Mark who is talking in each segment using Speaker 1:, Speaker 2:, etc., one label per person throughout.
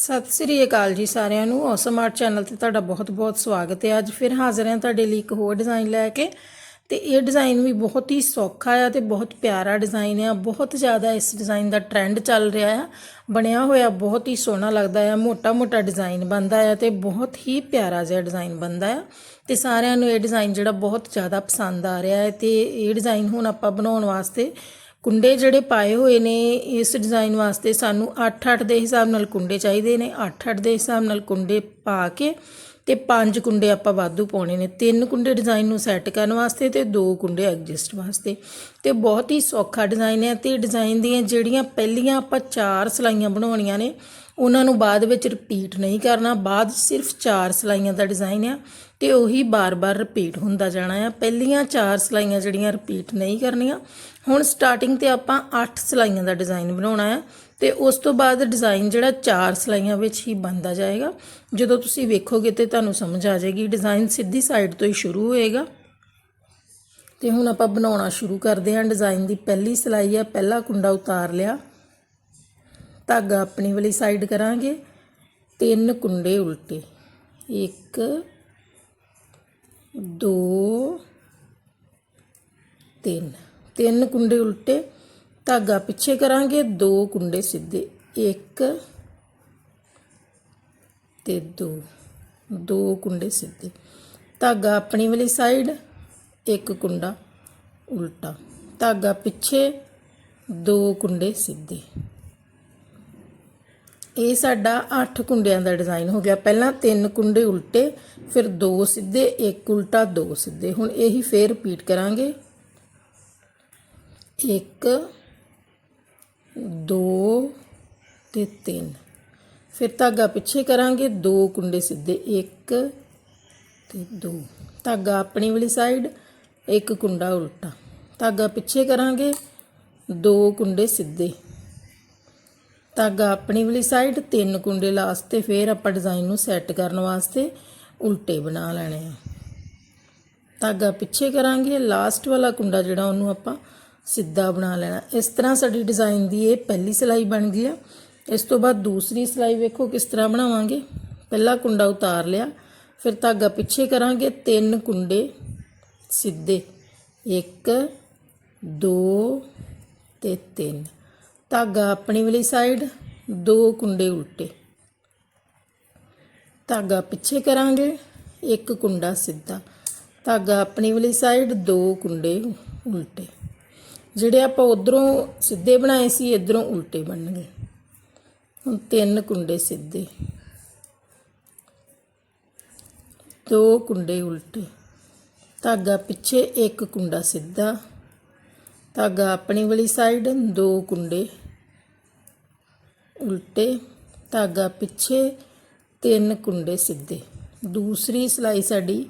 Speaker 1: ਸਤਿ ਸ੍ਰੀ ਅਕਾਲ ਜੀ ਸਾਰਿਆਂ ਨੂੰ। ਔਸਮ ਆਰਟ ਚੈਨਲ ਤੇ ਤੁਹਾਡਾ ਬਹੁਤ-ਬਹੁਤ ਸਵਾਗਤ ਹੈ। ਅੱਜ ਫਿਰ ਹਾਜ਼ਰ ਹਾਂ ਤੁਹਾਡੇ ਲਈ ਇੱਕ ਹੋਰ ਡਿਜ਼ਾਈਨ ਲੈ ਕੇ। ਤੇ ਇਹ ਡਿਜ਼ਾਈਨ ਵੀ ਬਹੁਤ ਹੀ ਸੌਖਾ ਆ ਤੇ ਬਹੁਤ ਪਿਆਰਾ ਡਿਜ਼ਾਈਨ ਆ। ਬਹੁਤ ਜ਼ਿਆਦਾ ਇਸ ਡਿਜ਼ਾਈਨ ਦਾ ਟ੍ਰੈਂਡ ਚੱਲ ਰਿਹਾ ਆ। ਬਣਿਆ ਹੋਇਆ ਬਹੁਤ ਹੀ ਸੋਹਣਾ ਲੱਗਦਾ ਆ। ਮੋਟਾ-ਮੋਟਾ ਡਿਜ਼ਾਈਨ ਬਣਦਾ ਆ ਤੇ ਬਹੁਤ ਹੀ ਪਿਆਰਾ ਜਿਹਾ ਡਿਜ਼ਾਈਨ ਬਣਦਾ ਆ। ਤੇ ਸਾਰਿਆਂ ਨੂੰ ਇਹ ਡਿਜ਼ਾਈਨ ਜਿਹੜਾ ਬਹੁਤ ਜ਼ਿਆਦਾ ਪਸੰਦ ਆ ਰਿਹਾ ਹੈ ਤੇ ਇਹ ਡਿਜ਼ਾਈਨ ਹੁਣ ਆਪਾਂ ਬਣਾਉਣ ਵਾਸਤੇ ਕੁੰਡੇ ਜਿਹੜੇ ਪਾਏ ਹੋਏ ਨੇ ਇਸ ਡਿਜ਼ਾਈਨ ਵਾਸਤੇ ਸਾਨੂੰ 8-8 ਦੇ ਹਿਸਾਬ ਨਾਲ ਕੁੰਡੇ ਚਾਹੀਦੇ ਨੇ। 8-8 ਦੇ ਹਿਸਾਬ ਨਾਲ ਕੁੰਡੇ ਪਾ ਕੇ ਤੇ ਪੰਜ ਕੁੰਡੇ ਆਪਾਂ ਵਾਧੂ ਪਾਉਣੇ ਨੇ। ਤਿੰਨ ਕੁੰਡੇ ਡਿਜ਼ਾਈਨ ਨੂੰ ਸੈੱਟ ਕਰਨ ਵਾਸਤੇ ਤੇ ਦੋ ਕੁੰਡੇ ਐਡਜਸਟ ਵਾਸਤੇ। ਤੇ ਬਹੁਤ ਹੀ ਸੌਖਾ ਡਿਜ਼ਾਈਨ ਹੈ ਤੇ ਡਿਜ਼ਾਈਨ ਦੀਆਂ ਜਿਹੜੀਆਂ ਪਹਿਲੀਆਂ ਆਪਾਂ ਚਾਰ ਸਲਾਈਆਂ ਬਣਾਉਣੀਆਂ ਨੇ, ਉਹਨਾਂ ਨੂੰ ਬਾਅਦ ਵਿੱਚ ਰਿਪੀਟ ਨਹੀਂ ਕਰਨਾ। ਬਾਅਦ ਸਿਰਫ ਚਾਰ ਸਲਾਈਆਂ ਦਾ ਡਿਜ਼ਾਈਨ ਆ ਤੇ ਉਹੀ ਬਾਰ-ਬਾਰ ਰਿਪੀਟ ਹੁੰਦਾ ਜਾਣਾ ਆ। ਪਹਿਲੀਆਂ ਚਾਰ ਸਲਾਈਆਂ ਜਿਹੜੀਆਂ ਰਿਪੀਟ ਨਹੀਂ ਕਰਨੀਆਂ ਹੁਣ ਸਟਾਰਟਿੰਗ ਤੇ ਆਪਾਂ 8 ਸਲਾਈਆਂ ਦਾ ਡਿਜ਼ਾਈਨ ਬਣਾਉਣਾ ਹੈ ਤੇ ਉਸ ਤੋਂ ਬਾਅਦ ਡਿਜ਼ਾਈਨ ਜਿਹੜਾ ਚਾਰ ਸਲਾਈਆਂ ਵਿੱਚ ਹੀ ਬਣਦਾ ਜਾਏਗਾ। ਜਦੋਂ ਤੁਸੀਂ ਵੇਖੋਗੇ ਤੇ ਤੁਹਾਨੂੰ ਸਮਝ ਆ ਜਾਏਗੀ ਡਿਜ਼ਾਈਨ ਸਿੱਧੀ ਸਾਈਡ ਤੋਂ ਹੀ ਸ਼ੁਰੂ ਹੋਏਗਾ। ਤੇ ਹੁਣ ਆਪਾਂ ਬਣਾਉਣਾ ਸ਼ੁਰੂ ਕਰਦੇ ਹਾਂ। ਡਿਜ਼ਾਈਨ ਦੀ ਪਹਿਲੀ ਸਲਾਈ ਹੈ, ਪਹਿਲਾ ਕੁੰਡਾ ਉਤਾਰ ਲਿਆ। ਧਾਗਾ ਆਪਣੀ ਵਾਲੀ ਸਾਈਡ ਕਰਾਂਗੇ। ਤਿੰਨ ਕੁੰਡੇ ਉਲਟੇ। 1 2 3 ਤਿੰਨ ਕੁੰਡੇ ਉਲਟੇ ਧਾਗਾ ਪਿੱਛੇ ਕਰਾਂਗੇ, ਦੋ ਕੁੰਡੇ ਸਿੱਧੇ। ਇੱਕ ਤੇ ਦੋ। ਦੋ ਕੁੰਡੇ ਸਿੱਧੇ। ਧਾਗਾ ਆਪਣੀ ਵਾਲੀ ਸਾਈਡ ਇੱਕ ਕੁੰਡਾ ਉਲਟਾ। ਧਾਗਾ ਪਿੱਛੇ ਦੋ ਕੁੰਡੇ ਸਿੱਧੇ। ਇਹ ਸਾਡਾ 8 ਕੁੰਡਿਆਂ ਦਾ ਡਿਜ਼ਾਈਨ ਹੋ ਗਿਆ। ਪਹਿਲਾਂ ਤਿੰਨ ਕੁੰਡੇ ਉਲਟੇ, ਫਿਰ ਦੋ ਸਿੱਧੇ, ਇੱਕ ਉਲਟਾ, ਦੋ ਸਿੱਧੇ। ਹੁਣ ਇਹੀ ਫੇਰ ਰਿਪੀਟ ਕਰਾਂਗੇ। ਇੱਕ, ਦੋ ਅਤੇ ਤਿੰਨ। ਫਿਰ ਧਾਗਾ ਪਿੱਛੇ ਕਰਾਂਗੇ, ਦੋ ਕੁੰਡੇ ਸਿੱਧੇ, ਇੱਕ ਤੇ ਦੋ। ਧਾਗਾ ਆਪਣੀ ਵਾਲੀ ਸਾਈਡ ਇੱਕ ਕੁੰਡਾ ਉਲਟਾ। ਧਾਗਾ ਪਿੱਛੇ ਕਰਾਂਗੇ, ਦੋ ਕੁੰਡੇ ਸਿੱਧੇ। ਧਾਗਾ ਆਪਣੀ ਵਾਲੀ ਸਾਈਡ ਤਿੰਨ ਕੁੰਡੇ ਲਾਸਟ ਤੇ, ਫਿਰ ਆਪਾਂ ਡਿਜ਼ਾਈਨ ਨੂੰ ਸੈੱਟ ਕਰਨ ਵਾਸਤੇ ਉਲਟੇ ਬਣਾ ਲੈਣੇ ਆ। ਧਾਗਾ ਪਿੱਛੇ ਕਰਾਂਗੇ ਲਾਸਟ ਵਾਲਾ ਕੁੰਡਾ ਜਿਹੜਾ ਉਹਨੂੰ ਆਪਾਂ ਸਿੱਧਾ ਬਣਾ ਲੈਣਾ। ਇਸ ਤਰ੍ਹਾਂ ਸਾਡੀ ਡਿਜ਼ਾਈਨ ਦੀ ਇਹ ਪਹਿਲੀ ਸਿਲਾਈ ਬਣ ਗਈ ਆ। ਇਸ ਤੋਂ ਬਾਅਦ ਦੂਸਰੀ ਸਿਲਾਈ ਵੇਖੋ ਕਿਸ ਤਰ੍ਹਾਂ ਬਣਾਵਾਂਗੇ। ਪਹਿਲਾ ਕੁੰਡਾ ਉਤਾਰ ਲਿਆ, ਫਿਰ ਧਾਗਾ ਪਿੱਛੇ ਕਰਾਂਗੇ, ਤਿੰਨ ਕੁੰਡੇ ਸਿੱਧੇ। 1 2 ਤੇ 3 ਧਾਗਾ ਆਪਣੀ ਵਾਲੀ ਸਾਈਡ ਦੋ ਕੁੰਡੇ ਉਲਟੇ। ਧਾਗਾ ਪਿੱਛੇ ਕਰਾਂਗੇ, ਇੱਕ ਕੁੰਡਾ ਸਿੱਧਾ। ਧਾਗਾ ਆਪਣੀ ਵਾਲੀ ਸਾਈਡ ਦੋ ਕੁੰਡੇ ਉਲਟੇ। ਜਿਹੜੇ ਆਪਾਂ ਉਧਰੋਂ ਸਿੱਧੇ ਬਣਾਏ ਸੀ, ਇਧਰੋਂ ਉਲਟੇ ਬਣਨਗੇ। ਹੁਣ ਤਿੰਨ ਕੁੰਡੇ ਸਿੱਧੇ। ਦੋ ਕੁੰਡੇ ਉਲਟੇ। ਧਾਗਾ ਪਿੱਛੇ ਇੱਕ ਕੁੰਡਾ ਸਿੱਧਾ। ਧਾਗਾ ਆਪਣੀ ਵਾਲੀ ਸਾਈਡ ਦੋ ਕੁੰਡੇ ਉਲਟੇ। ਧਾਗਾ ਪਿੱਛੇ ਤਿੰਨ ਕੁੰਡੇ ਸਿੱਧੇ। ਦੂਸਰੀ ਸਲਾਈ ਸਾਡੀ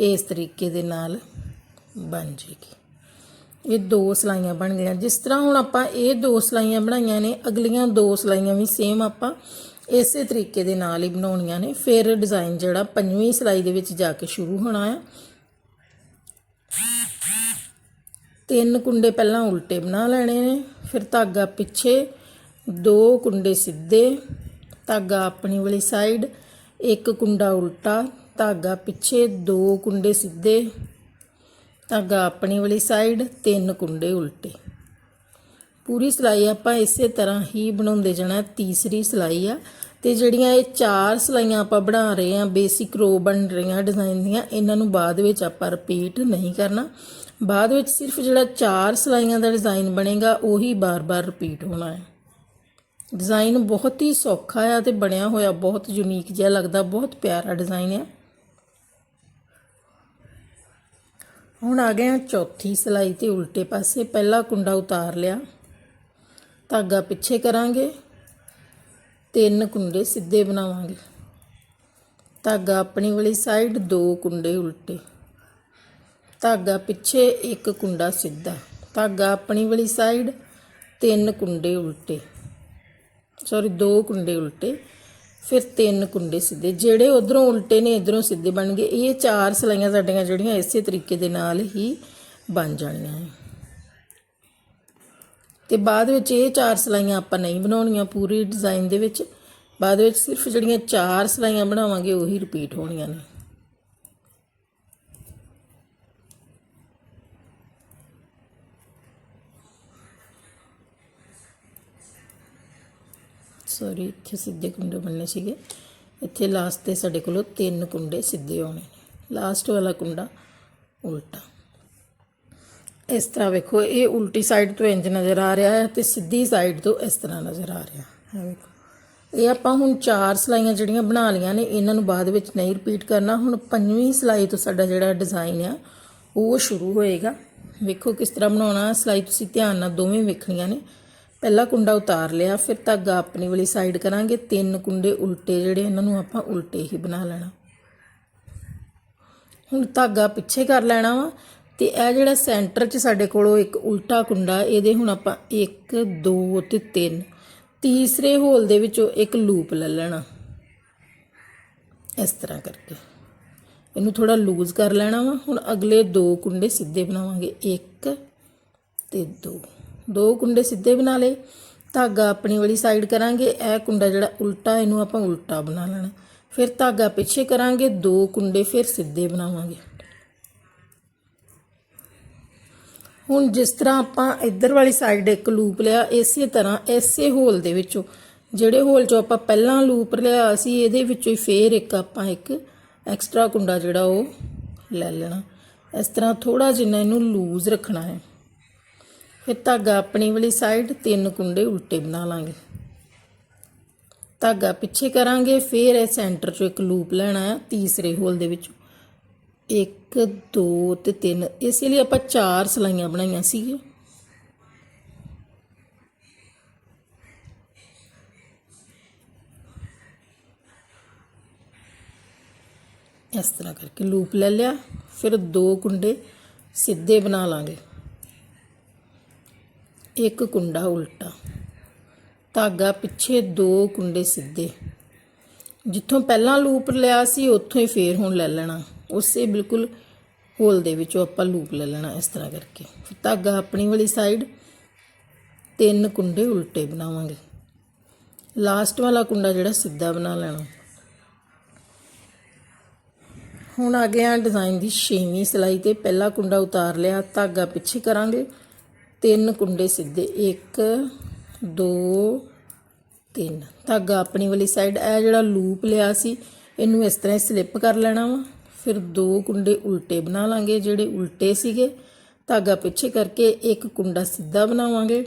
Speaker 1: ਇਸ ਤਰੀਕੇ ਦੇ ਨਾਲ ਬਣ ਜੇਗੀ। ਇਹ ਦੋ ਸਲਾਈਆਂ ਬਣ ਗਈਆਂ। ਜਿਸ ਤਰ੍ਹਾਂ ਹੁਣ ਆਪਾਂ ਇਹ ਦੋ ਸਲਾਈਆਂ ਬਣਾਈਆਂ ਨੇ, ਅਗਲੀਆਂ ਦੋ ਸਲਾਈਆਂ ਵੀ ਸੇਮ ਆਪਾਂ ਇਸੇ ਤਰੀਕੇ ਦੇ ਨਾਲ ਹੀ ਬਣਾਉਣੀਆਂ ਨੇ। ਫਿਰ ਡਿਜ਼ਾਈਨ ਜਿਹੜਾ ਪੰਜਵੀਂ ਸਲਾਈ ਦੇ ਵਿੱਚ ਜਾ ਕੇ ਸ਼ੁਰੂ ਹੋਣਾ ਹੈ ਤਿੰਨ ਕੁੰਡੇ ਪਹਿਲਾਂ ਉਲਟੇ ਬਣਾ ਲੈਣੇ ਨੇ। ਫਿਰ ਧਾਗਾ ਪਿੱਛੇ, ਦੋ ਕੁੰਡੇ ਸਿੱਧੇ, ਧਾਗਾ ਆਪਣੀ ਵਾਲੀ ਸਾਈਡ ਇੱਕ ਕੁੰਡਾ ਉਲਟਾ, ਧਾਗਾ ਪਿੱਛੇ ਦੋ ਕੁੰਡੇ ਸਿੱਧੇ। ਧਾਗਾ ਆਪਣੀ ਵਾਲੀ ਸਾਈਡ ਤਿੰਨ ਕੁੰਡੇ ਉਲਟੇ। ਪੂਰੀ ਸਿਲਾਈ ਆਪਾਂ ਇਸੇ ਤਰ੍ਹਾਂ ਹੀ ਬਣਾਉਂਦੇ ਜਾਣਾ, ਤੀਸਰੀ ਸਿਲਾਈ ਆ। ਤੇ ਜਿਹੜੀਆਂ ਇਹ ਚਾਰ ਸਲਾਈਆਂ ਆਪਾਂ ਬਣਾ ਰਹੇ ਆ ਬੇਸਿਕ ਰੋ ਬਣ ਰਹੀਆਂ ਡਿਜ਼ਾਈਨ ਦੀਆਂ, ਇਹਨਾਂ ਨੂੰ ਬਾਅਦ ਵਿੱਚ ਆਪਾਂ ਰਿਪੀਟ ਨਹੀਂ ਕਰਨਾ। ਬਾਅਦ ਵਿੱਚ ਸਿਰਫ ਜਿਹੜਾ ਚਾਰ ਸਲਾਈਆਂ ਦਾ ਡਿਜ਼ਾਈਨ ਬਣੇਗਾ, ਉਹੀ ਬਾਰ-ਬਾਰ ਰਿਪੀਟ ਹੋਣਾ ਹੈ। ਡਿਜ਼ਾਈਨ ਬਹੁਤ ਹੀ ਸੌਖਾ ਆ ਤੇ ਬਣਿਆ ਹੋਇਆ, ਬਹੁਤ ਯੂਨੀਕ ਜਿਹਾ ਲੱਗਦਾ, ਬਹੁਤ ਪਿਆਰਾ ਡਿਜ਼ਾਈਨ ਹੈ ਹੁਣ ਆ ਗਏ ਆ ਚੌਥੀ ਸਲਾਈ ਤੇ ਉਲਟੇ ਪਾਸੇ, ਪਹਿਲਾ ਕੁੰਡਾ ਉਤਾਰ ਲਿਆ। ਧਾਗਾ ਪਿੱਛੇ ਕਰਾਂਗੇ, ਤਿੰਨ ਕੁੰਡੇ ਸਿੱਧੇ ਬਣਾਵਾਂਗੇ। ਧਾਗਾ ਆਪਣੀ ਵਾਲੀ ਸਾਈਡ ਦੋ ਕੁੰਡੇ ਉਲਟੇ। ਧਾਗਾ ਪਿੱਛੇ ਇੱਕ ਕੁੰਡਾ ਸਿੱਧਾ। ਧਾਗਾ ਆਪਣੀ ਵਾਲੀ ਸਾਈਡ ਤਿੰਨ ਕੁੰਡੇ ਉਲਟੇ। ਸੌਰੀ ਦੋ ਕੁੰਡੇ ਉਲਟੇ। ਫਿਰ ਤਿੰਨ ਕੁੰਡੇ ਸਿੱਧੇ। ਜਿਹੜੇ ਉਧਰੋਂ ਉਲਟੇ ਨੇ, ਇਧਰੋਂ ਸਿੱਧੇ ਬਣ ਗਏ। ਇਹ ਚਾਰ ਸਲਾਈਆਂ ਸਾਡੀਆਂ ਜਿਹੜੀਆਂ ਇਸੇ ਤਰੀਕੇ ਦੇ ਨਾਲ ਹੀ ਬਣ ਜਾਣੀਆਂ ਹੈ ਤੇ ਬਾਅਦ ਵਿੱਚ ਇਹ ਚਾਰ ਸਲਾਈਆਂ ਆਪਾਂ ਨਹੀਂ ਬਣਾਉਣੀਆਂ ਪੂਰੀ ਡਿਜ਼ਾਈਨ ਦੇ ਵਿੱਚ। ਬਾਅਦ ਵਿੱਚ ਸਿਰਫ ਜਿਹੜੀਆਂ ਚਾਰ ਸਲਾਈਆਂ ਬਣਾਵਾਂਗੇ, ਉਹੀ ਰਿਪੀਟ ਹੋਣੀਆਂ ਨੇ। ਸੌਰੀ, ਇੱਥੇ ਸਿੱਧੇ ਕੁੰਡੇ ਬਣਨੇ ਸੀਗੇ। ਇੱਥੇ ਲਾਸਟ ਤੇ ਸਾਡੇ ਕੋਲੋਂ ਤਿੰਨ ਕੁੰਡੇ ਸਿੱਧੇ ਹੋਣੇ ਨੇ ਲਾਸਟ ਵਾਲਾ ਕੁੰਡਾ ਉਲਟਾ। ਇਸ ਤਰ੍ਹਾਂ ਵੇਖੋ, ਇਹ ਉਲਟੀ ਸਾਈਡ ਤੋਂ ਇੰਜ ਨਜ਼ਰ ਆ ਰਿਹਾ ਹੈ ਤੇ ਸਿੱਧੀ ਸਾਈਡ ਤੋਂ ਇਸ ਤਰ੍ਹਾਂ ਨਜ਼ਰ ਆ ਰਿਹਾ ਹੈ। ਵੇਖੋ। ਇਹ ਆਪਾਂ ਹੁਣ ਚਾਰ ਸਲਾਈਆਂ ਜਿਹੜੀਆਂ ਬਣਾ ਲਈਆਂ ਨੇ, ਇਹਨਾਂ ਨੂੰ ਬਾਅਦ ਵਿੱਚ ਨਹੀਂ ਰਿਪੀਟ ਕਰਨਾ। ਹੁਣ ਪੰਜਵੀਂ ਸਲਾਈ ਤੋਂ ਸਾਡਾ ਜਿਹੜਾ ਡਿਜ਼ਾਈਨ ਆ, ਉਹ ਸ਼ੁਰੂ ਹੋਏਗਾ। ਵੇਖੋ ਕਿਸ ਤਰ੍ਹਾਂ ਬਣਾਉਣਾ ਸਲਾਈ ਤੁਸੀਂ ਧਿਆਨ ਨਾਲ ਦੋਵੇਂ ਵੇਖਣੀਆਂ ਨੇ। ਪਹਿਲਾ ਕੁੰਡਾ ਉਤਾਰ ਲਿਆ, ਫਿਰ ਧਾਗਾ ਆਪਣੀ ਵਾਲੀ ਸਾਈਡ ਕਰਾਂਗੇ, ਤਿੰਨ ਕੁੰਡੇ ਉਲਟੇ ਜਿਹੜੇ ਇਹਨਾਂ ਨੂੰ ਆਪਾਂ ਉਲਟੇ ਹੀ ਬਣਾ ਲੈਣਾ। ਹੁਣ ਧਾਗਾ ਪਿੱਛੇ ਕਰ ਲੈਣਾ ਵਾ ਤੇ ਇਹ ਜਿਹੜਾ ਸੈਂਟਰ 'ਚ ਸਾਡੇ ਕੋਲੋਂ ਇੱਕ ਉਲਟਾ ਕੁੰਡਾ, ਇਹਦੇ ਹੁਣ ਆਪਾਂ 1 2 ਤੇ 3 ਤੀਸਰੇ ਹੋਲ ਦੇ ਵਿੱਚੋਂ ਇੱਕ ਲੂਪ ਲੈ ਲੈਣਾ। ਇਸ ਤਰ੍ਹਾਂ ਕਰਕੇ। ਇਹਨੂੰ ਥੋੜਾ ਲੂਜ਼ ਕਰ ਲੈਣਾ ਵਾ। ਹੁਣ ਅਗਲੇ ਦੋ ਕੁੰਡੇ ਸਿੱਧੇ ਬਣਾਵਾਂਗੇ। 1 ਤੇ 2 ਦੋ ਕੁੰਡੇ ਸਿੱਧੇ ਬਣਾ ਲਏ। ਧਾਗਾ ਆਪਣੀ ਵਾਲੀ ਸਾਈਡ ਕਰਾਂਗੇ। ਇਹ ਕੁੰਡਾ ਜਿਹੜਾ ਉਲਟਾ, ਇਹਨੂੰ ਆਪਾਂ ਉਲਟਾ ਬਣਾ ਲੈਣਾ। ਫਿਰ ਧਾਗਾ ਪਿੱਛੇ ਕਰਾਂਗੇ, ਦੋ ਕੁੰਡੇ ਫਿਰ ਸਿੱਧੇ ਬਣਾਵਾਂਗੇ। ਹੁਣ ਜਿਸ ਤਰ੍ਹਾਂ ਆਪਾਂ ਇੱਧਰ ਵਾਲੀ ਸਾਈਡ ਇੱਕ ਲੂਪ ਲਿਆ, ਇਸੇ ਤਰ੍ਹਾਂ ਇਸੇ ਹੋਲ ਦੇ ਵਿੱਚੋਂ, ਜਿਹੜੇ ਹੋਲ ਚੋਂ ਆਪਾਂ ਪਹਿਲਾਂ ਲੂਪ ਲਿਆ ਸੀ, ਇਹਦੇ ਵਿੱਚੋਂ ਹੀ ਫੇਰ ਇੱਕ ਆਪਾਂ ਇੱਕ ਐਕਸਟਰਾ ਕੁੰਡਾ ਜਿਹੜਾ ਉਹ ਲੈ ਲੈਣਾ। ਇਸ ਤਰ੍ਹਾਂ ਥੋੜਾ ਜਿਹਾ ਇਹਨੂੰ ਲੂਜ਼ ਰੱਖਣਾ ਹੈ। ਫਿਰ ਧਾਗਾ ਆਪਣੀ ਵਾਲੀ ਸਾਈਡ ਤਿੰਨ ਕੁੰਡੇ ਉਲਟੇ ਬਣਾ ਲਾਂਗੇ। ਧਾਗਾ ਪਿੱਛੇ ਕਰਾਂਗੇ, ਫਿਰ ਇਹ ਸੈਂਟਰ ਚੋਂ ਇੱਕ ਲੂਪ ਲੈਣਾ ਹੈ, ਤੀਸਰੇ ਹੋਲ ਦੇ ਵਿੱਚ। 1 2 ਤੇ 3 ਇਸੇ ਲਈ ਆਪਾਂ ਚਾਰ ਸਲਾਈਆਂ ਬਣਾਈਆਂ ਸੀਗੀਆਂ। ਇਸ ਤਰ੍ਹਾਂ ਕਰਕੇ ਲੂਪ ਲੈ ਲਿਆ, ਫਿਰ ਦੋ ਕੁੰਡੇ ਸਿੱਧੇ ਬਣਾ ਲਾਂਗੇ। ਇੱਕ ਕੁੰਡਾ ਉਲਟਾ। ਧਾਗਾ ਪਿੱਛੇ ਦੋ ਕੁੰਡੇ ਸਿੱਧੇ। ਜਿੱਥੋਂ ਪਹਿਲਾਂ ਲੂਪ ਲਿਆ ਸੀ, ਉੱਥੋਂ ਹੀ ਫੇਰ ਹੁਣ ਲੈ ਲੈਣਾ। ਉਸੇ ਬਿਲਕੁਲ ਹੋਲ ਦੇ ਵਿੱਚੋਂ ਆਪਾਂ ਲੂਪ ਲੈ ਲੈਣਾ ਇਸ ਤਰ੍ਹਾਂ ਕਰਕੇ। ਧਾਗਾ ਆਪਣੀ ਵਾਲੀ ਸਾਈਡ ਤਿੰਨ ਕੁੰਡੇ ਉਲਟੇ ਬਣਾਵਾਂਗੇ। ਲਾਸਟ ਵਾਲਾ ਕੁੰਡਾ ਜਿਹੜਾ ਸਿੱਧਾ ਬਣਾ ਲੈਣਾ। ਹੁਣ ਆ ਗਿਆ ਡਿਜ਼ਾਈਨ ਦੀ ਛੇਵੀਂ ਸਲਾਈ ਤੇ ਪਹਿਲਾ ਕੁੰਡਾ ਉਤਾਰ ਲਿਆ। ਧਾਗਾ ਪਿੱਛੇ ਕਰਾਂਗੇ। ਤਿੰਨ ਕੁੰਡੇ ਸਿੱਧੇ 1 2 3 ਧਾਗਾ ਆਪਣੀ ਵਾਲੀ ਸਾਈਡ ਇਹ ਜਿਹੜਾ ਲੂਪ ਲਿਆ ਸੀ, ਇਹਨੂੰ ਇਸ ਤਰ੍ਹਾਂ ਸਲਿੱਪ ਕਰ ਲੈਣਾ ਵਾ। ਫਿਰ ਦੋ ਕੁੰਡੇ ਉਲਟੇ ਬਣਾ ਲਾਂਗੇ, ਜਿਹੜੇ ਉਲਟੇ ਸੀਗੇ। ਧਾਗਾ ਪਿੱਛੇ ਕਰਕੇ ਇੱਕ ਕੁੰਡਾ ਸਿੱਧਾ ਬਣਾਵਾਂਗੇ।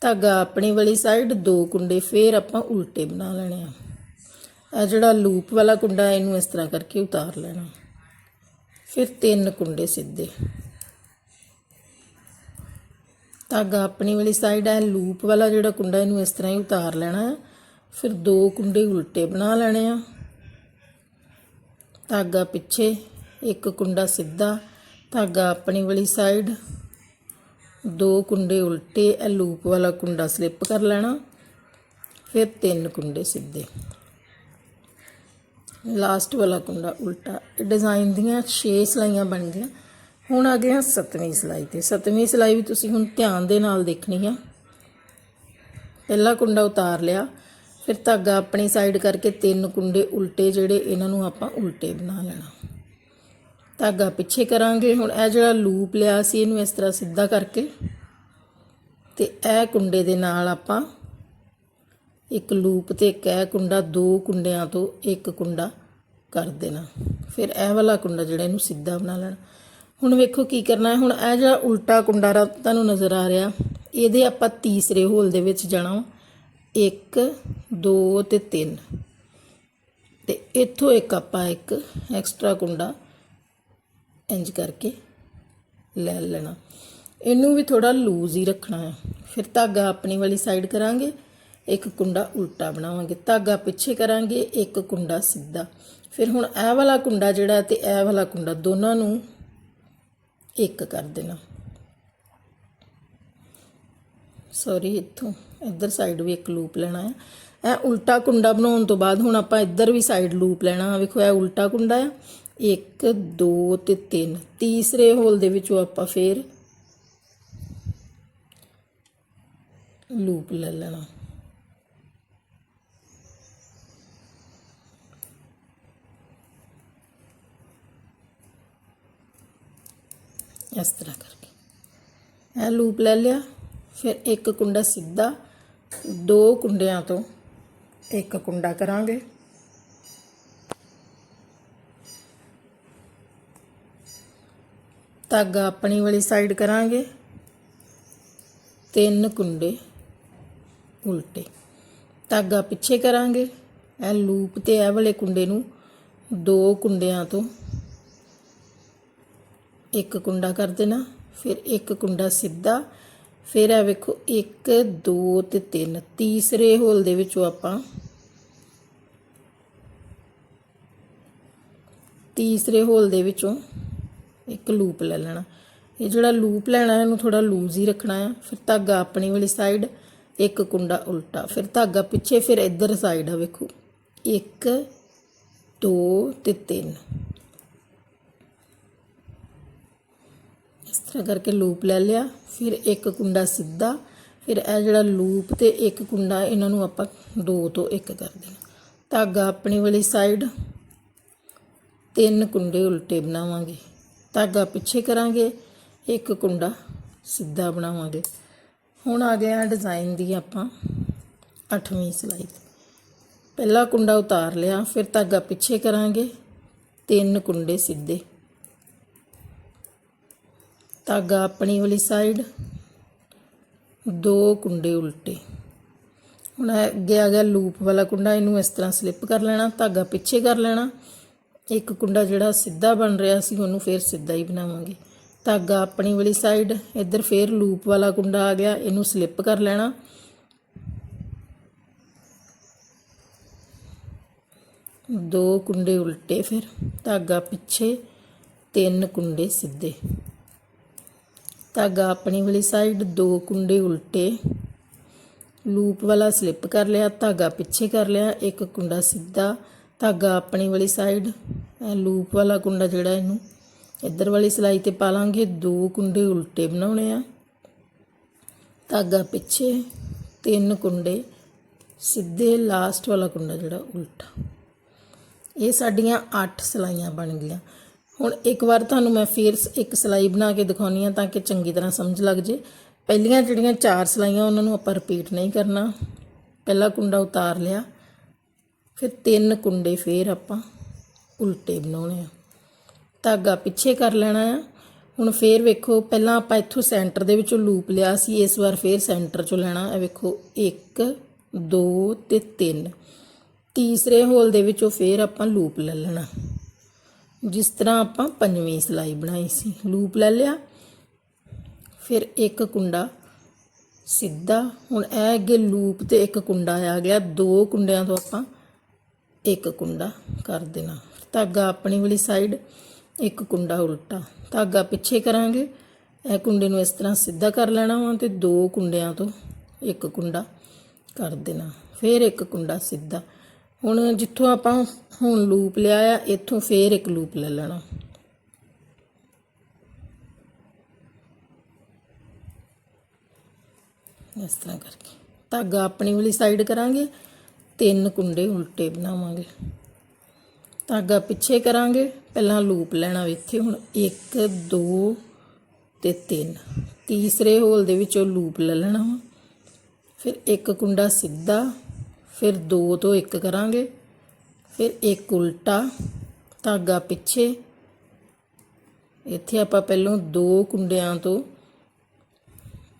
Speaker 1: ਧਾਗਾ ਆਪਣੀ ਵਾਲੀ ਸਾਈਡ ਦੋ ਕੁੰਡੇ ਫੇਰ ਆਪਾਂ ਉਲਟੇ ਬਣਾ ਲੈਣੇ ਆ। ਇਹ ਜਿਹੜਾ ਲੂਪ ਵਾਲਾ ਕੁੰਡਾ, ਇਹਨੂੰ ਇਸ ਤਰ੍ਹਾਂ ਕਰਕੇ ਉਤਾਰ ਲੈਣਾ। ਫਿਰ ਤਿੰਨ ਕੁੰਡੇ ਸਿੱਧੇ। ਧਾਗਾ ਆਪਣੀ ਵਾਲੀ ਸਾਈਡ ਹੈ ਲੂਪ ਵਾਲਾ ਜਿਹੜਾ ਕੁੰਡਾ ਇਹਨੂੰ ਇਸ ਤਰ੍ਹਾਂ ਹੀ ਉਤਾਰ ਲੈਣਾ ਹੈ ਫਿਰ ਦੋ ਕੁੰਡੇ ਉਲਟੇ ਬਣਾ ਲੈਣੇ ਆ। ਧਾਗਾ ਪਿੱਛੇ, ਇੱਕ ਕੁੰਡਾ ਸਿੱਧਾ, ਧਾਗਾ ਆਪਣੀ ਵਾਲੀ ਸਾਈਡ ਦੋ ਕੁੰਡੇ ਉਲਟੇ, ਇਹ ਲੂਪ ਵਾਲਾ ਕੁੰਡਾ ਸਲਿੱਪ ਕਰ ਲੈਣਾ। ਫਿਰ ਤਿੰਨ ਕੁੰਡੇ ਸਿੱਧੇ। ਲਾਸਟ ਵਾਲਾ ਕੁੰਡਾ ਉਲਟਾ। ਡਿਜ਼ਾਈਨ ਦੀਆਂ 6 ਸਲਾਈਆਂ ਬਣ ਗਈਆਂ। ਹੁਣ ਆ ਗਏ ਹਾਂ ਸੱਤਵੀਂ ਸਲਾਈ ਤੇ। ਸੱਤਵੀਂ ਸਲਾਈ ਵੀ ਤੁਸੀਂ ਹੁਣ ਧਿਆਨ ਦੇ ਨਾਲ ਦੇਖਣੀ ਆ। ਪਹਿਲਾ ਕੁੰਡਾ ਉਤਾਰ ਲਿਆ, ਫਿਰ ਧਾਗਾ ਆਪਣੀ ਸਾਈਡ ਕਰਕੇ ਤਿੰਨ ਕੁੰਡੇ ਉਲਟੇ ਜਿਹੜੇ ਇਹਨਾਂ ਨੂੰ ਆਪਾਂ ਉਲਟੇ ਬਣਾ ਲੈਣਾ। ਧਾਗਾ ਪਿੱਛੇ ਕਰਾਂਗੇ, ਹੁਣ ਇਹ ਜਿਹੜਾ ਲੂਪ ਲਿਆ ਸੀ ਇਹਨੂੰ ਇਸ ਤਰ੍ਹਾਂ ਸਿੱਧਾ ਕਰਕੇ ਤੇ ਇਹ ਕੁੰਡੇ ਦੇ ਨਾਲ ਆਪਾਂ ਇੱਕ ਲੂਪ ਤੇ ਇੱਕ ਇਹ ਕੁੰਡਾ, ਦੋ ਕੁੰਡਿਆਂ ਤੋਂ ਇੱਕ ਕੁੰਡਾ ਕਰ ਦੇਣਾ। ਫਿਰ ਇਹ ਵਾਲਾ ਕੁੰਡਾ ਜਿਹੜਾ ਇਹਨੂੰ ਸਿੱਧਾ ਬਣਾ ਲੈਣਾ। ਹੁਣ ਵੇਖੋ ਕੀ ਕਰਨਾ ਹੈ। ਹੁਣ ਇਹ ਜਿਹੜਾ ਉਲਟਾ ਕੁੰਡਾ ਰਾ ਤੁਹਾਨੂੰ ਨਜ਼ਰ ਆ ਰਿਹਾ, ਇਹਦੇ ਆਪਾਂ ਤੀਸਰੇ ਹੋਲ ਦੇ ਵਿੱਚ ਜਾਣਾ 1 2 ਤੇ 3 ਤੇ ਇੱਥੋਂ ਇੱਕ ਆਪਾਂ ਇੱਕ ਐਕਸਟਰਾ ਕੁੰਡਾ ਇੰਜ ਕਰਕੇ ਲੈ ਲੈਣਾ। ਇਹਨੂੰ ਵੀ ਥੋੜਾ ਲੂਜ਼ ਹੀ ਰੱਖਣਾ ਹੈ। ਫਿਰ ਧਾਗਾ ਆਪਣੀ ਵਾਲੀ ਸਾਈਡ ਕਰਾਂਗੇ। ਇੱਕ ਕੁੰਡਾ ਉਲਟਾ ਬਣਾਵਾਂਗੇ। ਧਾਗਾ ਪਿੱਛੇ ਕਰਾਂਗੇ, ਇੱਕ ਕੁੰਡਾ ਸਿੱਧਾ। ਫਿਰ ਹੁਣ ਇਹ ਵਾਲਾ ਕੁੰਡਾ ਜਿਹੜਾ ਤੇ ਇਹ ਵਾਲਾ ਕੁੰਡਾ ਦੋਨਾਂ ਨੂੰ ਇੱਕ ਕਰ ਦੇਣਾ। ਸੌਰੀ ਇੱਥੋਂ। ਇੱਧਰ ਸਾਈਡ ਵੀ ਇੱਕ ਲੂਪ ਲੈਣਾ ਹੈ ਇਹ ਉਲਟਾ ਕੁੰਡਾ ਬਣਾਉਣ ਤੋਂ ਬਾਅਦ ਹੁਣ ਆਪਾਂ ਇੱਧਰ ਵੀ ਸਾਈਡ ਲੂਪ ਲੈਣਾ। ਵੇਖੋ, ਇਹ ਉਲਟਾ ਕੁੰਡਾ ਆ। 1 2 ਤੇ 3 ਤੀਸਰੇ ਹੋਲ ਦੇ ਵਿੱਚੋਂ ਆਪਾਂ ਫੇਰ ਲੂਪ ਲੈ ਲੈਣਾ। ਇਸ ਤਰ੍ਹਾਂ ਕਰਕੇ। ਇਹ ਲੂਪ ਲੈ ਲਿਆ, ਫਿਰ ਇੱਕ ਕੁੰਡਾ ਸਿੱਧਾ, ਦੋ ਕੁੰਡਿਆਂ ਤੋਂ ਇੱਕ ਕੁੰਡਾ ਕਰਾਂਗੇ। ਧਾਗਾ ਆਪਣੀ ਵਾਲੀ ਸਾਈਡ ਕਰਾਂਗੇ। ਤਿੰਨ ਕੁੰਡੇ ਉਲਟੇ। ਧਾਗਾ ਪਿੱਛੇ ਕਰਾਂਗੇ। ਇਹ ਲੂਪ ਤੇ ਇਹ ਵਾਲੇ ਕੁੰਡੇ ਨੂੰ ਦੋ ਕੁੰਡਿਆਂ ਤੋਂ ਇੱਕ ਕੁੰਡਾ ਕਰ ਦੇਣਾ, ਫਿਰ ਇੱਕ ਕੁੰਡਾ ਸਿੱਧਾ, ਫਿਰ ਇਹ ਵੇਖੋ 1 2 ਤੇ 3 ਤੀਸਰੇ ਹੋਲ ਦੇ ਵਿੱਚੋਂ ਆਪਾਂ ਤੀਸਰੇ ਹੋਲ ਦੇ ਵਿੱਚੋਂ ਇੱਕ ਲੂਪ ਲੈ ਲੈਣਾ। ਇਹ ਜਿਹੜਾ ਲੂਪ ਲੈਣਾ, ਇਹਨੂੰ ਥੋੜਾ ਲੂਜ਼ ਹੀ ਰੱਖਣਾ ਆ। ਫਿਰ ਧਾਗਾ ਆਪਣੀ ਵਾਲੀ ਸਾਈਡ ਇੱਕ ਕੁੰਡਾ ਉਲਟਾ। ਫਿਰ ਧਾਗਾ ਪਿੱਛੇ, ਫਿਰ ਇੱਧਰ ਸਾਈਡ ਆ ਵੇਖੋ। 1 2 ਤੇ 3 ਇਸ ਤਰ੍ਹਾਂ ਕਰਕੇ ਲੂਪ ਲੈ ਲਿਆ, ਫਿਰ ਇੱਕ ਕੁੰਡਾ ਸਿੱਧਾ, ਫਿਰ ਇਹ ਜਿਹੜਾ ਲੂਪ ਤੇ ਇੱਕ ਕੁੰਡਾ, ਇਹਨਾਂ ਨੂੰ ਆਪਾਂ ਦੋ ਤੋਂ ਇੱਕ ਕਰ ਦੇਣਾ। ਧਾਗਾ ਆਪਣੀ ਵਾਲੀ ਸਾਈਡ ਤਿੰਨ ਕੁੰਡੇ ਉਲਟੇ ਬਣਾਵਾਂਗੇ। ਧਾਗਾ ਪਿੱਛੇ ਕਰਾਂਗੇ, ਇੱਕ ਕੁੰਡਾ ਸਿੱਧਾ ਬਣਾਵਾਂਗੇ। ਹੁਣ ਆ ਗਿਆ ਡਿਜ਼ਾਈਨ ਦੀ ਆਪਾਂ 8ਵੀਂ ਸਿਲਾਈ ਪਹਿਲਾ ਕੁੰਡਾ ਉਤਾਰ ਲਿਆ, ਫਿਰ ਧਾਗਾ ਪਿੱਛੇ ਕਰਾਂਗੇ, ਤਿੰਨ ਕੁੰਡੇ ਸਿੱਧੇ। ਧਾਗਾ ਆਪਣੀ ਵਾਲੀ ਸਾਈਡ ਦੋ ਕੁੰਡੇ ਉਲਟੇ। ਹੁਣ ਅੱਗੇ ਆ ਗਿਆ ਲੂਪ ਵਾਲਾ ਕੁੰਡਾ, ਇਹਨੂੰ ਇਸ ਤਰ੍ਹਾਂ ਸਲਿੱਪ ਕਰ ਲੈਣਾ, ਧਾਗਾ ਪਿੱਛੇ ਕਰ ਲੈਣਾ। ਇੱਕ ਕੁੰਡਾ ਜਿਹੜਾ ਸਿੱਧਾ ਬਣ ਰਿਹਾ ਸੀ, ਉਹਨੂੰ ਫੇਰ ਸਿੱਧਾ ਹੀ ਬਣਾਵਾਂਗੇ। ਧਾਗਾ ਆਪਣੀ ਵਾਲੀ ਸਾਈਡ ਇੱਧਰ ਫੇਰ ਲੂਪ ਵਾਲਾ ਕੁੰਡਾ ਆ ਗਿਆ, ਇਹਨੂੰ ਸਲਿੱਪ ਕਰ ਲੈਣਾ। ਦੋ ਕੁੰਡੇ ਉਲਟੇ ਫਿਰ, ਧਾਗਾ ਪਿੱਛੇ, ਤਿੰਨ ਕੁੰਡੇ ਸਿੱਧੇ। ਧਾਗਾ ਆਪਣੀ ਵਾਲੀ ਸਾਈਡ ਦੋ ਕੁੰਡੇ ਉਲਟੇ। ਲੂਪ ਵਾਲਾ ਸਲਿੱਪ ਕਰ ਲਿਆ, ਧਾਗਾ ਪਿੱਛੇ ਕਰ ਲਿਆ, ਇੱਕ ਕੁੰਡਾ ਸਿੱਧਾ। ਧਾਗਾ ਆਪਣੀ ਵਾਲੀ ਸਾਈਡ ਲੂਪ ਵਾਲਾ ਕੁੰਡਾ ਜਿਹੜਾ ਇਹਨੂੰ ਇੱਧਰ ਵਾਲੀ ਸਲਾਈ ਤੇ ਪਾ ਲਾਂਗੇ, ਦੋ ਕੁੰਡੇ ਉਲਟੇ ਬਣਾਉਣੇ ਆ। ਧਾਗਾ ਪਿੱਛੇ ਤਿੰਨ ਕੁੰਡੇ, ਸਿੱਧੇ ਲਾਸਟ ਵਾਲਾ ਕੁੰਡਾ ਜਿਹੜਾ ਉਲਟਾ। ਇਹ ਸਾਡੀਆਂ 8 ਸਲਾਈਆਂ ਬਣ ਗਈਆਂ। ਹੁਣ ਇੱਕ ਵਾਰ ਤੁਹਾਨੂੰ ਮੈਂ ਫੇਰ ਸ- ਇੱਕ ਸਲਾਈ ਬਣਾ ਕੇ ਦਿਖਾਉਣੀ ਆ ਤਾਂ ਕਿ ਚੰਗੀ ਤਰ੍ਹਾਂ ਸਮਝ ਲੱਗ ਜੇ। ਪਹਿਲੀਆਂ ਜਿਹੜੀਆਂ ਚਾਰ ਸਲਾਈਆਂ ਉਹਨਾਂ ਨੂੰ ਆਪਾਂ ਰਿਪੀਟ ਨਹੀਂ ਕਰਨਾ। ਪਹਿਲਾ ਕੁੰਡਾ ਉਤਾਰ ਲਿਆ, ਫਿਰ ਤਿੰਨ ਕੁੰਡੇ ਫੇਰ ਆਪਾਂ ਉਲਟੇ ਬਣਾਉਣੇ ਆ। ਧਾਗਾ ਪਿੱਛੇ ਕਰ ਲੈਣਾ ਆ। ਹੁਣ ਫੇਰ ਵੇਖੋ, ਪਹਿਲਾਂ ਆਪਾਂ ਇੱਥੋਂ ਸੈਂਟਰ ਦੇ ਵਿੱਚੋਂ ਲੂਪ ਲਿਆ ਸੀ, ਇਸ ਵਾਰ ਫੇਰ ਸੈਂਟਰ ਚੋਂ ਲੈਣਾ। ਇਹ ਵੇਖੋ 1 2 ਤੇ 3 ਤੀਸਰੇ ਹੋਲ ਦੇ ਵਿੱਚੋਂ ਫੇਰ ਆਪਾਂ ਲੂਪ ਲੈ ਲੈਣਾ। ਜਿਸ ਤਰ੍ਹਾਂ ਆਪਾਂ ਪੰਜਵੀਂ ਸਲਾਈ ਬਣਾਈ ਸੀ। ਲੂਪ ਲੈ ਲਿਆ। ਫਿਰ ਇੱਕ ਕੁੰਡਾ ਸਿੱਧਾ। ਹੁਣ ਇਹ ਅੱਗੇ ਲੂਪ ਤੇ ਇੱਕ ਕੁੰਡਾ ਆ ਗਿਆ। ਦੋ ਕੁੰਡਿਆਂ ਤੋਂ ਆਪਾਂ ਇੱਕ ਕੁੰਡਾ ਕਰ ਦੇਣਾ। ਧਾਗਾ ਆਪਣੀ ਵਾਲੀ ਸਾਈਡ ਇੱਕ ਕੁੰਡਾ ਉਲਟਾ। ਧਾਗਾ ਪਿੱਛੇ ਕਰਾਂਗੇ। ਇਹ ਕੁੰਡੇ ਨੂੰ ਇਸ ਤਰ੍ਹਾਂ ਸਿੱਧਾ ਕਰ ਲੈਣਾ ਵਾ ਤੇ ਦੋ ਕੁੰਡਿਆਂ ਤੋਂ ਇੱਕ ਕੁੰਡਾ ਕਰ ਦੇਣਾ। ਫਿਰ ਇੱਕ ਕੁੰਡਾ ਸਿੱਧਾ। ਹੁਣ ਜਿੱਥੋਂ ਆਪਾਂ ਹੁਣ ਲੂਪ ਲਿਆ ਆ, ਇੱਥੋਂ ਫੇਰ ਇੱਕ ਲੂਪ ਲੈ ਲੈਣਾ। ਇਸ ਤਰ੍ਹਾਂ ਕਰਕੇ। ਧਾਗਾ ਆਪਣੀ ਵਾਲੀ ਸਾਈਡ ਕਰਾਂਗੇ, ਤਿੰਨ ਕੁੰਡੇ ਉਲਟੇ ਬਣਾਵਾਂਗੇ। ਧਾਗਾ ਪਿੱਛੇ ਕਰਾਂਗੇ, ਪਹਿਲਾਂ ਲੂਪ ਲੈਣਾ ਇੱਥੇ ਹੁਣ 1 2 ਤੇ 3 ਤੀਸਰੇ ਹੋਲ ਦੇ ਵਿੱਚੋਂ ਲੂਪ ਲੈ ਲੈਣਾ ਵਾ। ਫਿਰ ਇੱਕ ਕੁੰਡਾ ਸਿੱਧਾ ਫਿਰ ਦੋ ਤੋਂ ਇੱਕ ਕਰਾਂਗੇ, ਫਿਰ ਇੱਕ ਉਲਟਾ, ਧਾਗਾ ਪਿੱਛੇ। ਇੱਥੇ ਆਪਾਂ ਪਹਿਲਾਂ ਦੋ ਕੁੰਡਿਆਂ ਤੋਂ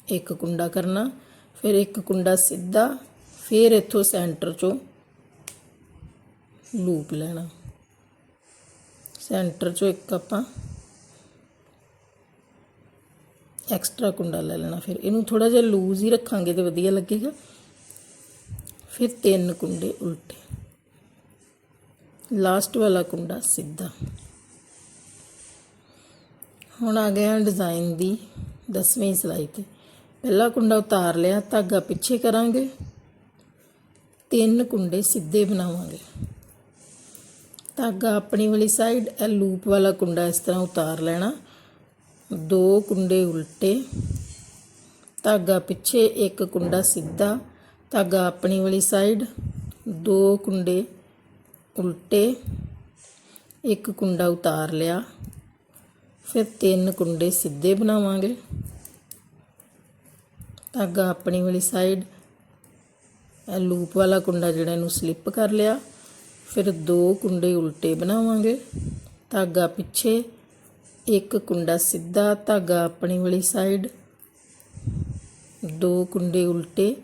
Speaker 1: ਇੱਕ ਕੁੰਡਾ ਕਰਨਾ, ਫਿਰ ਇੱਕ ਕੁੰਡਾ ਸਿੱਧਾ, ਫਿਰ ਇੱਥੋਂ ਸੈਂਟਰ ਚੋਂ ਲੂਪ ਲੈਣਾ। ਸੈਂਟਰ ਚੋਂ ਇੱਕ ਆਪਾਂ ਐਕਸਟਰਾ ਕੁੰਡਾ ਲੈ ਲੈਣਾ। ਫਿਰ ਇਹਨੂੰ ਥੋੜਾ ਜਿਹਾ ਲੂਜ਼ ਹੀ ਰੱਖਾਂਗੇ ਤੇ ਵਧੀਆ ਲੱਗੇਗਾ। ਫਿਰ ਤਿੰਨ ਕੁੰਡੇ ਉਲਟੇ। ਲਾਸਟ ਵਾਲਾ ਕੁੰਡਾ ਸਿੱਧਾ। ਹੁਣ ਆ ਗਿਆ ਡਿਜ਼ਾਈਨ ਦੀ 10ਵੀਂ ਸਲਾਈ ਤੇ। ਪਹਿਲਾ ਕੁੰਡਾ ਉਤਾਰ ਲਿਆ, ਧਾਗਾ ਪਿੱਛੇ ਕਰਾਂਗੇ। ਤਿੰਨ ਕੁੰਡੇ ਸਿੱਧੇ ਬਣਾਵਾਂਗੇ। ਧਾਗਾ ਆਪਣੀ ਵਾਲੀ ਸਾਈਡ ਇਹ ਲੂਪ ਵਾਲਾ ਕੁੰਡਾ ਇਸ ਤਰ੍ਹਾਂ ਉਤਾਰ ਲੈਣਾ। ਦੋ ਕੁੰਡੇ ਉਲਟੇ। ਧਾਗਾ ਪਿੱਛੇ ਇੱਕ ਕੁੰਡਾ ਸਿੱਧਾ। ਧਾਗਾ ਆਪਣੀ ਵਾਲੀ ਸਾਈਡ ਦੋ ਕੁੰਡੇ ਉਲਟੇ, ਇੱਕ ਕੁੰਡਾ ਉਤਾਰ ਲਿਆ, ਫਿਰ ਤਿੰਨ ਕੁੰਡੇ ਸਿੱਧੇ ਬਣਾਵਾਂਗੇ। ਧਾਗਾ ਆਪਣੀ ਵਾਲੀ ਸਾਈਡ ਇਹ ਲੂਪ ਵਾਲਾ ਕੁੰਡਾ ਜਿਹੜਾ ਇਹਨੂੰ ਸਲਿੱਪ ਕਰ ਲਿਆ, ਫਿਰ ਦੋ ਕੁੰਡੇ ਉਲਟੇ ਬਣਾਵਾਂਗੇ। ਧਾਗਾ ਪਿੱਛੇ, ਇੱਕ ਕੁੰਡਾ ਸਿੱਧਾ ਧਾਗਾ ਆਪਣੀ ਵਾਲੀ ਸਾਈਡ ਦੋ ਕੁੰਡੇ ਉਲਟੇ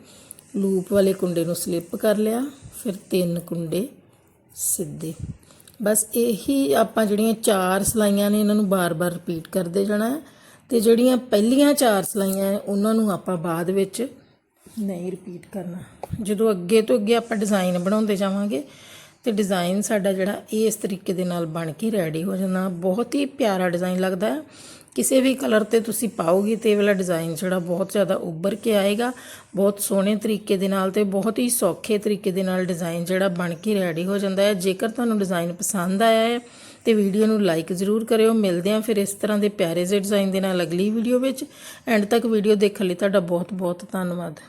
Speaker 1: ਲੂਪ ਵਾਲੇ ਕੁੰਡੇ ਨੂੰ ਸਲਿੱਪ ਕਰ ਲਿਆ, ਫਿਰ ਤਿੰਨ ਕੁੰਡੇ ਸਿੱਧੇ। ਬਸ ਇਹੀ ਆਪਾਂ ਜਿਹੜੀਆਂ ਚਾਰ ਸਲਾਈਆਂ ਨੇ, ਇਹਨਾਂ ਨੂੰ ਬਾਰ-ਬਾਰ ਰਿਪੀਟ ਕਰਦੇ ਜਾਣਾ ਹੈ ਤੇ ਜਿਹੜੀਆਂ ਪਹਿਲੀਆਂ ਚਾਰ ਸਲਾਈਆਂ ਹੈ ਉਹਨਾਂ ਨੂੰ ਆਪਾਂ ਬਾਅਦ ਵਿੱਚ ਨਹੀਂ ਰਿਪੀਟ ਕਰਨਾ। ਜਦੋਂ ਅੱਗੇ ਤੋਂ ਅੱਗੇ ਆਪਾਂ ਡਿਜ਼ਾਈਨ ਬਣਾਉਂਦੇ ਜਾਵਾਂਗੇ ਤੇ ਡਿਜ਼ਾਈਨ ਸਾਡਾ ਜਿਹੜਾ ਇਸ ਤਰੀਕੇ ਦੇ ਨਾਲ ਬਣ ਕੇ ਰੈਡੀ ਹੋ ਜਾਂਦਾ। ਬਹੁਤ ਹੀ ਪਿਆਰਾ ਡਿਜ਼ਾਈਨ ਲੱਗਦਾ ਹੈ। ਕਿਸੇ ਵੀ ਕਲਰ ਤੇ ਤੁਸੀਂ ਪਾਓਗੇ ਤੇ ਇਹ ਵਾਲਾ ਡਿਜ਼ਾਈਨ ਜਿਹੜਾ ਬਹੁਤ ਜ਼ਿਆਦਾ ਉੱਭਰ ਕੇ ਆਏਗਾ, ਬਹੁਤ ਸੋਹਣੇ ਤਰੀਕੇ ਦੇ ਨਾਲ ਤੇ ਬਹੁਤ ਹੀ ਸੌਖੇ ਤਰੀਕੇ ਦੇ ਨਾਲ ਡਿਜ਼ਾਈਨ ਜਿਹੜਾ ਬਣ ਕੇ ਰੈਡੀ ਹੋ ਜਾਂਦਾ ਹੈ। ਜੇਕਰ ਤੁਹਾਨੂੰ ਡਿਜ਼ਾਈਨ ਪਸੰਦ ਆਇਆ ਹੈ ਤੇ ਵੀਡੀਓ ਨੂੰ ਲਾਈਕ ਜ਼ਰੂਰ ਕਰਿਓ। ਮਿਲਦੇ ਹਾਂ ਫਿਰ ਇਸ ਤਰ੍ਹਾਂ ਦੇ ਪਿਆਰੇ ਜਿਹੇ ਡਿਜ਼ਾਈਨ ਦੇ ਨਾਲ ਅਗਲੀ ਵੀਡੀਓ ਵਿੱਚ। ਐਂਡ ਤੱਕ ਵੀਡੀਓ ਦੇਖਣ ਲਈ ਤੁਹਾਡਾ ਬਹੁਤ ਬਹੁਤ ਧੰਨਵਾਦ।